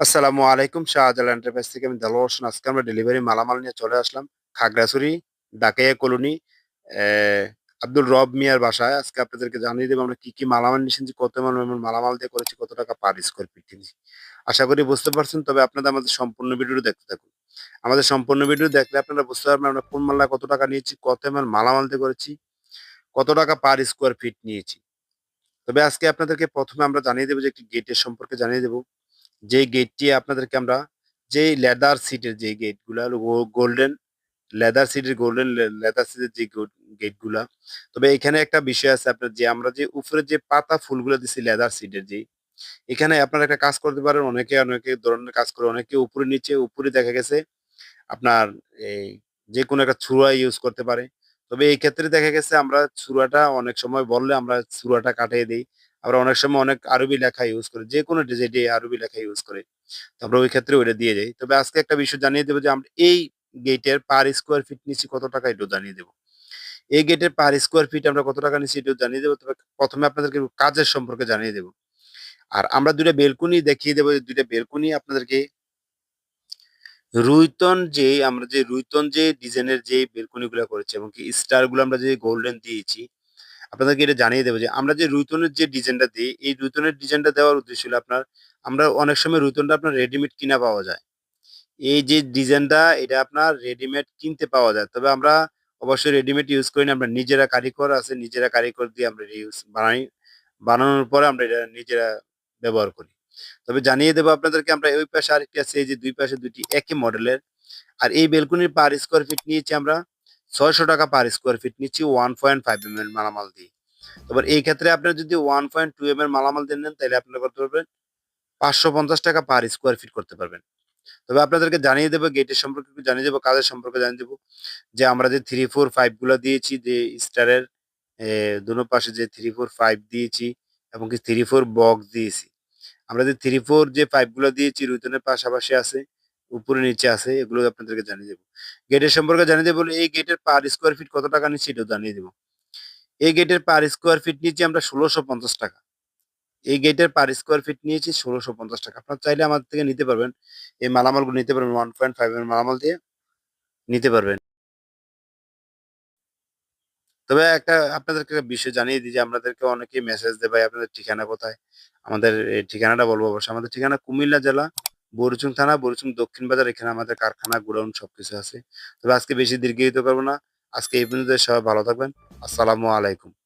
আসসালামু আলাইকুম, শাহজালাল এন্টারপ্রাইজ থেকে আমি দেলোয়ার হোসেন। আজকে আমরা ডেলিভারি মালামাল নিয়ে চলে আসলাম খাগড়াছড়ি, ডাকাইয়া কলোনি আব্দুল রব মিয়ার বাসায়। আজকে আপনাদেরকে জানিয়ে দেবো আমরা কি কি মালামাল নিয়েছি কত মাল মালামাল দিয়ে করেছি, কত টাকা পার স্কোয়ার ফিট কিনেছি আশা করি বুঝতে পারছেন, তবে আপনাদের আমাদের সম্পূর্ণ ভিডিওটি দেখতে থাকুন। আমাদের সম্পূর্ণ ভিডিও দেখলে আপনারা বুঝতে পারবেন আমরা কোন মাল্লা কত টাকা নিয়েছি, কত মাল মালামাল দিয়ে করেছি, কত টাকা পার স্কোয়ার ফিট নিয়েছি। তবে আজকে আপনাদেরকে প্রথমে আমরা জানিয়ে দেবো যে একটি গেটের সম্পর্কে জানিয়ে দেবো। যে গেটটি আপনাদেরকে আমরা, যেই লেদার সিটের যে গেটগুলা গোল্ডেন লেদার সিটের গোল্ডেন লেদার সিটের যে গেটগুলা তবে এখানে একটা বিষয় আছে আপনার, যে আমরা যে উপরে যে পাতা ফুলগুলো দিছি লেদার সিটের যে, এখানে আপনারা একটা কাজ করতে পারেন, অনেকে অনেকে ধরনের কাজ করে, অনেকে উপরে নিচে, উপরে দেখা গেছে আপনার এই যে কোনো একটা ছুরা ইউজ করতে পারে। তবে এই ক্ষেত্রে দেখা গেছে আমরা ছুরাটা অনেক সময় বললে আমরা ছুরাটা কাটিয়ে দিই। আমরা অনেক সময় অনেক আরবি লেখা ইউজ করি যে কোনো যেটি আরবি লেখা ইউজ করি, তো আমরা ওই ক্ষেত্রে ওইটা দিয়ে যাই। তবে আজকে একটা বিষয় জানিয়ে দেবো যে আমরা এই গেটের পার স্কোয়ার ফিট নিচ্ছি কত টাকা এটাও জানিয়ে দেবো। এই গেটের পার স্কোয়ার ফিট আমরা কত টাকা নিচ্ছি এটাও জানিয়ে দেবো। তবে প্রথমে আপনাদেরকে কাজের সম্পর্কে জানিয়ে দেবো। আর আমরা দুইটা বেলকুনি দেখিয়ে দেবো, দুইটা বেলকুনি আপনাদেরকে রুইতন যে, আমরা যে রুইতন যে ডিজাইনের যে বেলকনি গুলা করেছি এবং কি স্টারগুলো আমরা যে গোল্ডেন দিয়েছি আপনাদেরকে এটা জানিয়ে দেবো যে আমরা যে রুইতনের যে ডিজাইনটা দিই, এই রুইতনের ডিজাইনটা দেওয়ার উদ্দেশ্য হলো আপনার, আমরা অনেক সময় রুইতনটা আপনার রেডিমেড কিনা পাওয়া যায়। এই যে ডিজাইনটা, এটা আপনার রেডিমেড কিনতে পাওয়া যায়। তবে আমরা অবশ্যই রেডিমেড ইউজ করি না, আমরা নিজেরা কারিগর আছে, নিজেরা কারিগর দিয়ে আমরা ইউজ বানাই, বানানোর পরে আমরা এটা নিজেরা ব্যবহার করি। তবে জানিয়ে দেবো আপনাদেরকে, আমরা ওই পাশে আরেকটি আছে, এই যে দুই পাশে দুটি একই মডেলের আর এই বেলকনির পার স্কোয়ার ফিট নিয়েছি আমরা ছয়শো টাকা পার স্কোয়ার ফিট নিচ্ছি ওয়ান পয়েন্ট ফাইভ এম এর মালামাল দিয়ে। তবে এই ক্ষেত্রে আপনার যদি ওয়ান পয়েন্ট টু এম এর মালামাল দিয়ে নেন, তাহলে আপনারা করতে পারবেন পাঁচশো পঞ্চাশ টাকা পার স্কোয়ার ফিট করতে পারবেন। তবে আপনাদেরকে জানিয়ে দেবো গেটের সম্পর্কে জানিয়ে দেবো, কাজের সম্পর্কে জানিয়ে দেবো, যে আমরা যে থ্রি ফোর ফাইভগুলো দিয়েছি, যে স্টারের দুনো পাশে যে থ্রি ফোর ফাইভ দিয়েছি এবং কি থ্রি ফোর বক্স দিয়েছি। আমরা যে থ্রি ফোর যে পাইপগুলো দিয়েছি, রুইতনের পাশাপাশি আছে উপরে নিচে আছে, এগুলো আপনাদেরকে জানিয়ে দেবো। গেটের সম্পর্কে জানিয়ে দেবো এই গেটের পার স্কোয়ার ফিট কত টাকা নিচ্ছি এটাও জানিয়ে দেবো। এই গেটের পার স্কোয়ার ফিট নিয়েছি আমরা ষোলোশো পঞ্চাশ টাকা। এই গেটের পার স্কোয়ার ফিট নিয়েছি ষোলোশো পঞ্চাশ টাকা। আপনার চাইলে আমাদের থেকে নিতে পারবেন। এই মালামালগুলো নিতে পারবেন ওয়ান পয়েন্ট ফাইভ মালামাল দিয়ে নিতে পারবেন। তবে একটা আপনাদেরকে বিষয় জানিয়ে দিই যে আপনাদেরকে অনেকেই মেসেজ ভাই, আপনাদের ঠিকানা কোথায়? আমাদের ঠিকানাটা বলব অবশ্যই। আমাদের ঠিকানা কুমিল্লা জেলা বরুচুং থানা, বরুচুং দক্ষিণ বাজার, এখানে আমাদের কারখানা, গোডাউন সবকিছু আছে। তবে আজকে বেশি দীর্ঘায়িত করব না। আজকে এই পর্যন্ত সবাই ভালো থাকবেন। আসসালামু আলাইকুম।